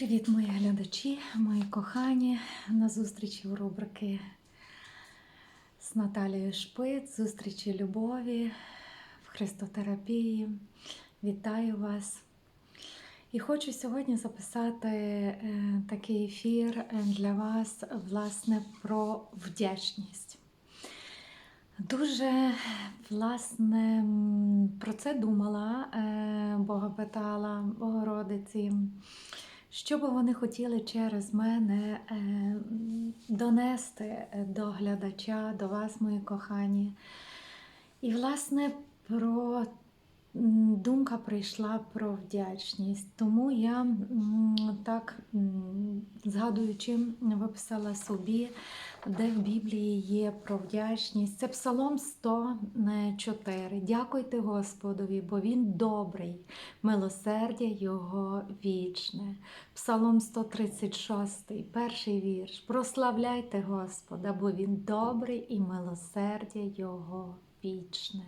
Привіт, мої глядачі, мої кохані. На зустрічі у рубрики з Наталією Шпиц, зустрічі любові в христотерапії. Вітаю вас! І хочу сьогодні записати е, такий ефір для вас, власне, про вдячність. Дуже власне про це думала, е, Бога питала Богородиці, що би вони хотіли через мене е, донести до глядача, до вас, мої кохані. І, власне, про думка прийшла про вдячність. Тому я так, згадуючи, виписала собі, де в Біблії є про вдячність. Це Псалом 104. Дякуйте Господові, бо Він добрий, милосердя Його вічне. Псалом 136, перший вірш. Прославляйте Господа, бо Він добрий і милосердя Його вічне.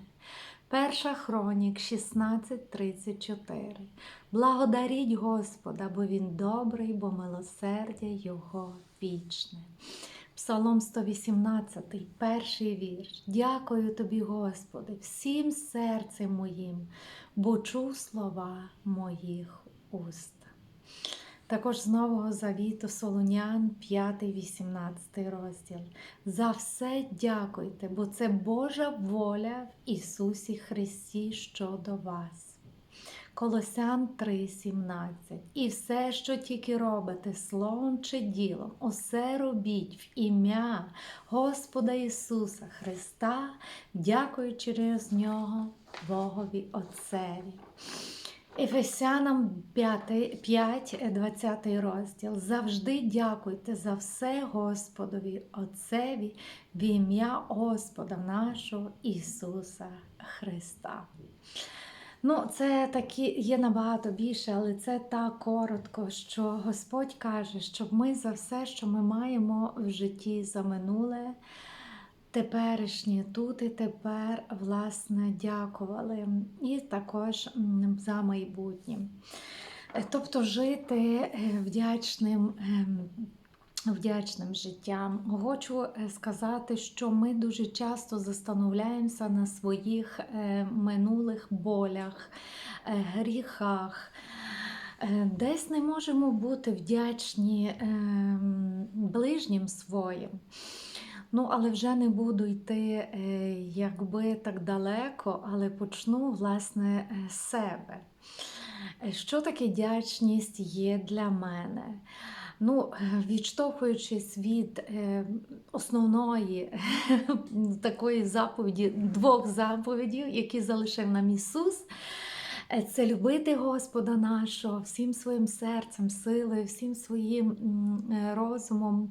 Перша хронік 16.34. Благодаріть Господа, бо Він добрий, бо милосердя Його вічне. Псалом 118, перший вірш. Дякую тобі, Господи, всім серцем моїм, бо чув слова моїх уст. Також з Нового Завіту Солонян, 5-18 розділ. За все дякуйте, бо це Божа воля в Ісусі Христі щодо вас. Колосян 3:17. І все, що тільки робите, словом чи ділом, усе робіть в ім'я Господа Ісуса Христа, дякуючи через Нього Богові Отцеві. Ефесянам 5, 5, 20 розділ. Завжди дякуйте за все Господові Отцеві в ім'я Господа нашого Ісуса Христа. Ну, це такі є набагато більше, але це так коротко, що Господь каже, щоб ми за все, що ми маємо в житті за минуле, теперішнє тут і тепер, власне, дякували. І також за майбутнє. Е, Тобто жити е, вдячним. Ем, Вдячним життям. Хочу е, сказати, що ми дуже часто застановляємося на своїх е, минулих болях, е, гріхах. Десь не можемо бути вдячні е, ближнім своїм. Ну, але вже не буду йти якби так далеко, але почну власне з себе. Що таке вдячність є для мене? Ну, е, відштовхуючись від е, основної такої заповіді, двох заповідей, які залишив нам Ісус, е, це любити Господа нашого всім своїм серцем, силою, всім своїм е, розумом.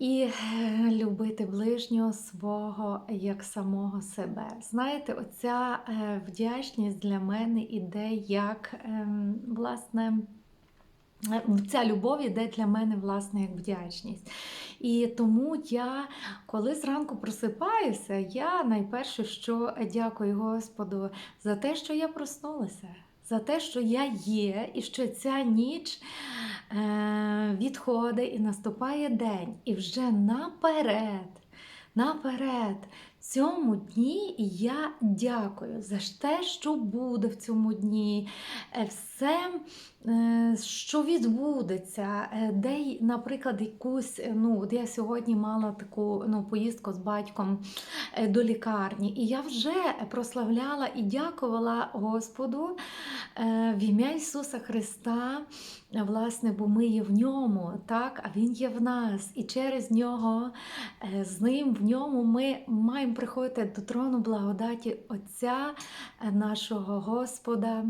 І е, любити ближнього свого як самого себе. Знаєте, оця е, вдячність для мене іде як ем, власне. Ця любов іде для мене, власне, як вдячність. І тому я, коли зранку просипаюся, я найперше, що дякую Господу за те, що я проснулася, за те, що я є, і що ця ніч е, відходить і наступає день. І вже наперед, наперед. Цьому дні я дякую за те, що буде в цьому дні, е, все, е, що відбудеться, е, де, наприклад, якусь, ну, от я сьогодні мала таку ну, поїздку з батьком до лікарні, і я вже прославляла і дякувала Господу в ім'я Ісуса Христа, власне, бо ми є в ньому, так, а Він є в нас, і через нього, з ним, в ньому ми маємо приходити до трону благодаті Отця е, нашого Господа.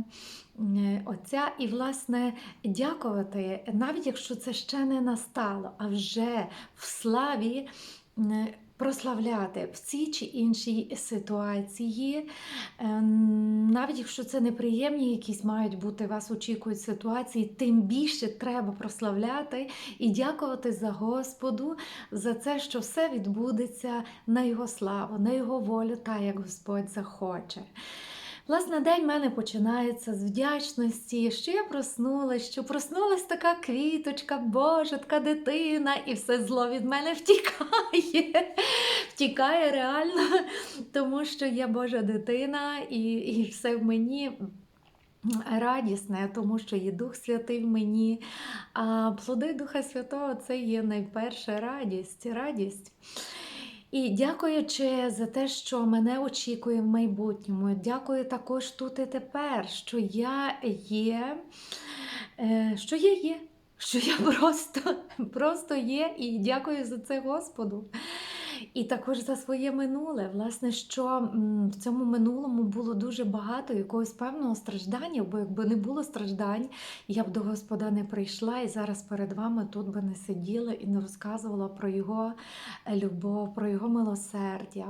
е, Отця і, власне, дякувати, навіть якщо це ще не настало, а вже в славі м, прославляти в цій чи іншій ситуації, Ем, навіть якщо це неприємні якісь мають бути, вас очікують ситуації, тим більше треба прославляти і дякувати за Господу за це, що все відбудеться на Його славу, на Його волю, та як Господь захоче. Власне, день в мене починається з вдячності, що я проснулась, що проснулась така квіточка, Боже, така дитина, і все зло від мене втікає. Втікає реально, тому що я Божа дитина, і, і все в мені. Радісне, тому що є Дух Святий в мені, а плоди Духа Святого це є найперша радість. радість. І дякуючи за те, що мене очікує в майбутньому. Дякую також тут і тепер, що я є, е, що я є, що я просто, просто є, і дякую за це Господу. І також за своє минуле, власне, що в цьому минулому було дуже багато якогось певного страждання, бо якби не було страждань, я б до Господа не прийшла і зараз перед вами тут би не сиділа і не розказувала про його е, любов, про його милосердя.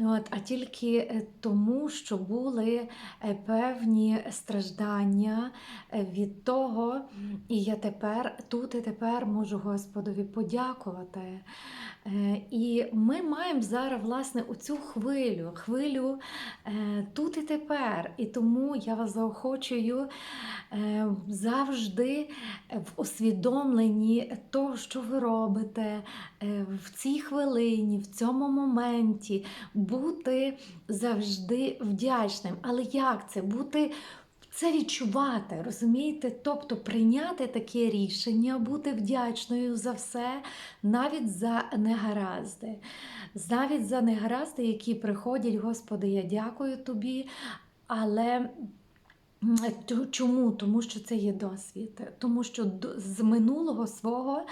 От, а тільки е, тому, що були е, певні страждання е, від того, і я тепер тут і тепер можу Господові подякувати. І ми маємо зараз власне оцю хвилю, хвилю тут і тепер. І тому я вас заохочую завжди в усвідомленні того, що ви робите в цій хвилині, в цьому моменті, бути завжди вдячним. Але як це? Бути це відчувати, розумієте? Тобто прийняти таке рішення, бути вдячною за все, навіть за негаразди, навіть за негаразди, які приходять, Господи, я дякую тобі. Але Чому? Тому що це є досвід. Тому що з минулого свого,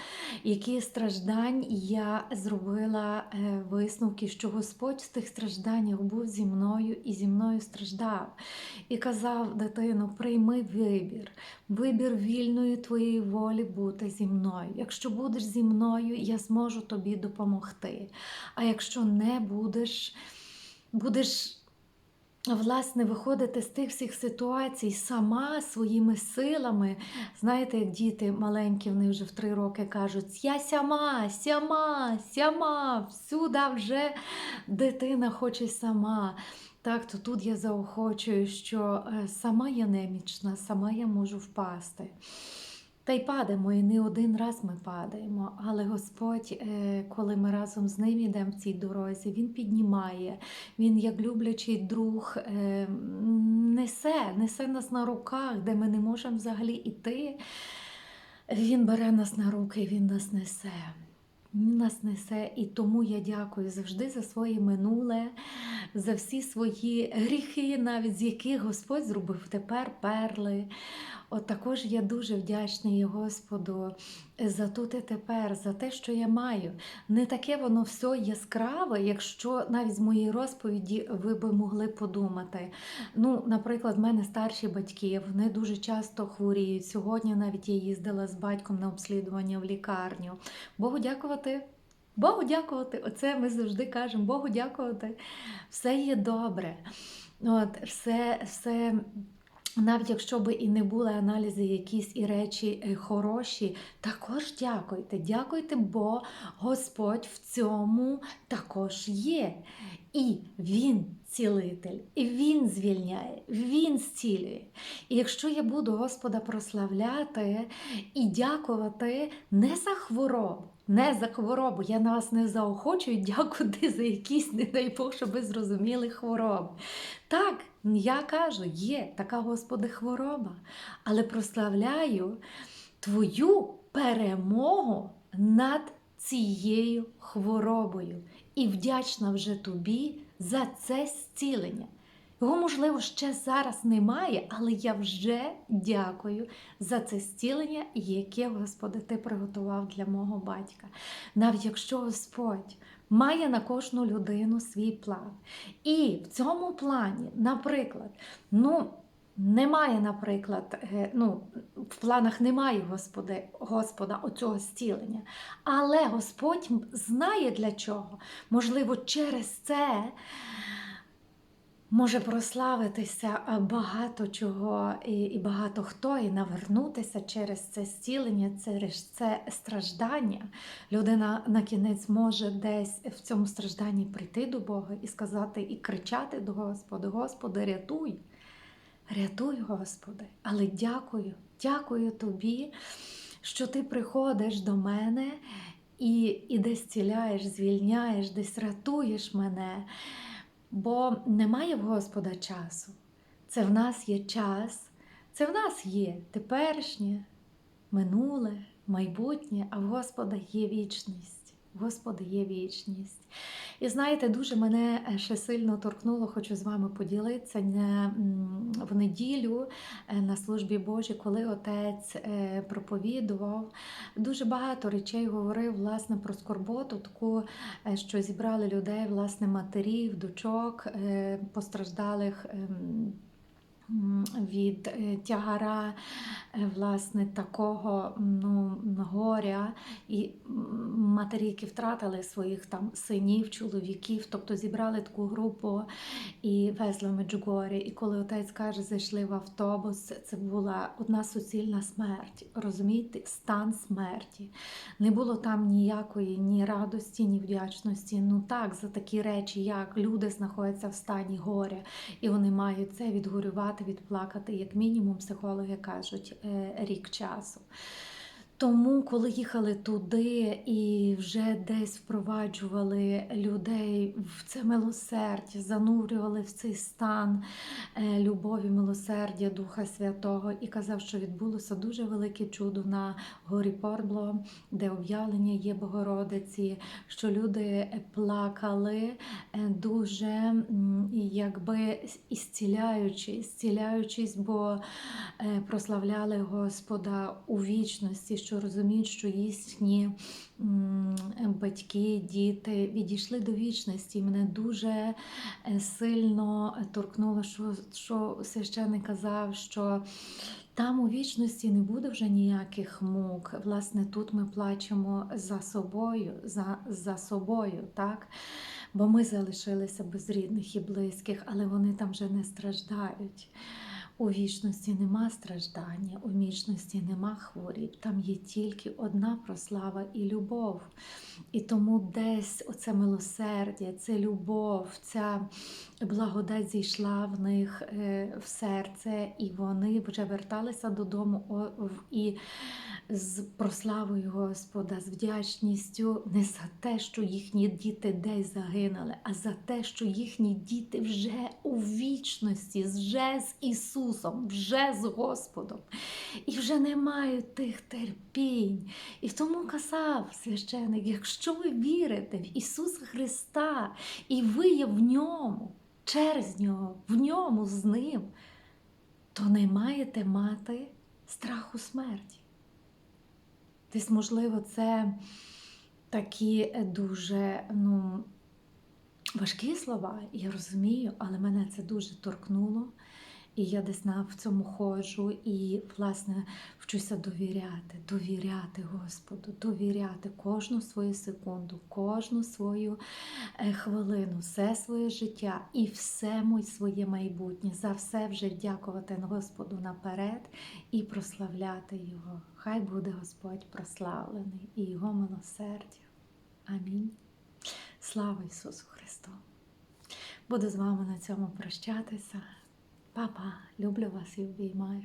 які страждань, я зробила е, висновки, що Господь в тих стражданнях був зі мною і зі мною страждав. І казав, дитино, прийми вибір, вибір вільної твоєї волі бути зі мною. Якщо будеш зі мною, я зможу тобі допомогти. А якщо не будеш, будеш. Власне, виходити з тих всіх ситуацій сама своїми силами. Знаєте, як діти маленькі, вони вже в три роки кажуть: Я сяма, сяма, сяма, всюди вже дитина хоче сама. Так, то тут я заохочую, що е, сама я немічна, сама я можу впасти. Та й падаємо, і не один раз ми падаємо. Але Господь, е, коли ми разом з ним йдемо в цій дорозі, Він піднімає, Він, як люблячий друг, е, несе, несе нас на руках, де ми не можемо взагалі іти. Він бере нас на руки, Він нас несе. Він нас несе, і тому я дякую завжди за своє минуле, за всі свої гріхи, навіть з яких Господь зробив тепер перли. От також я дуже вдячний Господу за тут і тепер, за те, що я маю. Не таке воно все яскраве, якщо навіть з моєї розповіді ви би могли подумати. Ну, наприклад, в мене старші батьки, вони дуже часто хворіють. Сьогодні навіть я їздила з батьком на обслідування в лікарню. Богу дякувати. Богу дякувати. Оце ми завжди кажемо. Богу дякувати. Все є добре. От, все, все навіть якщо би і не були аналізи, якісь і речі е, хороші, також дякуйте. Дякуйте, бо Господь в цьому також є. І Він цілитель, і Він звільняє, Він зцілює. І якщо я буду Господа прославляти і дякувати не за хворобу, не за хворобу, я на вас не заохочую дякувати за якісь, не дай Бог, щоб ви зрозуміли хвороби. Так, я кажу, є така, Господи, хвороба, але прославляю Твою перемогу над цією хворобою і вдячна вже тобі за це зцілення. Його, можливо, ще зараз немає, але я вже дякую за це зцілення, яке, Господи, Ти приготував для мого батька. Навіть якщо Господь має на кожну людину свій план. І в цьому плані, наприклад, ну, немає, наприклад, е, ну, в планах немає Господи, Господа оцього зцілення. Але Господь знає для чого. Можливо, через це може прославитися багато чого і, і багато хто, і навернутися через це зцілення, через це страждання. Людина на кінець може десь в цьому стражданні прийти до Бога і сказати, і кричати до Господа: Господи, рятуй! Рятуй, Господи, але дякую, дякую Тобі, що Ти приходиш до мене і, і десь ціляєш, звільняєш, десь рятуєш мене. Бо немає в Господа часу. Це в нас є час, це в нас є теперішнє, минуле, майбутнє, а в Господа є вічність. В Господа є вічність. І знаєте, дуже мене е, ще сильно торкнуло, хочу з вами поділитися в неділю е, на службі Божій, коли отець е, проповідував. Дуже багато речей говорив власне про скорботу, таку, що зібрали людей, власне, матерів, дочок, постраждалих. Від е, тягара е, власне такого ну, горя і матері, які втратили своїх там синів, чоловіків, тобто зібрали таку групу і везли в Меджугорі. І коли отець каже, зайшли в автобус, це була одна суцільна смерть. Розумієте, стан смерті. Не було там ніякої ні радості, ні вдячності. Ну так, за такі речі, як люди знаходяться в стані горя, і вони мають це відгорювати, відплакати, як мінімум, психологи кажуть, е, рік часу. Тому, коли їхали туди і вже десь впроваджували людей в це милосердя, занурювали в цей стан е, любові, милосердя Духа Святого і казав, що відбулося дуже велике чудо на горі Порбло, де об'явлення є Богородиці, що люди плакали е, дуже якби ісціляючись, зціляючись, бо е, прославляли Господа у вічності, що розуміють, що їхні батьки, діти відійшли до вічності. Мене дуже е, сильно торкнуло, що, що священник казав, що там у вічності не буде вже ніяких мук. Власне, тут ми плачемо за собою, за, за собою, так? Бо ми залишилися без рідних і близьких, але вони там вже не страждають. У вічності нема страждання, у вічності нема хворіб, там є тільки одна прослава і любов. І тому десь оце милосердя, це любов, ця благодать зійшла в них е, в серце, і вони вже верталися додому і з прославою Господа, з вдячністю не за те, що їхні діти десь загинули, а за те, що їхні діти вже у вічності, вже з Ісусом, вже з Господом, і вже не мають тих терпінь. І тому казав священик, якщо ви вірите в Ісуса Христа, і ви є в ньому, через нього, в ньому з ним, то не маєте мати страху смерті. Десь, можливо, це такі е, дуже ну, важкі слова, я розумію, але мене це дуже торкнуло. І я десь на в цьому ходжу і, власне, вчуся довіряти, довіряти Господу, довіряти кожну свою секунду, кожну свою е, хвилину, все своє життя і все моє своє майбутнє. За все вже дякувати Господу наперед і прославляти Його. Хай буде Господь прославлений і Його милосердя. Амінь. Слава Ісусу Христу! Буду з вами на цьому прощатися. Папа, люблю вас і обіймаю.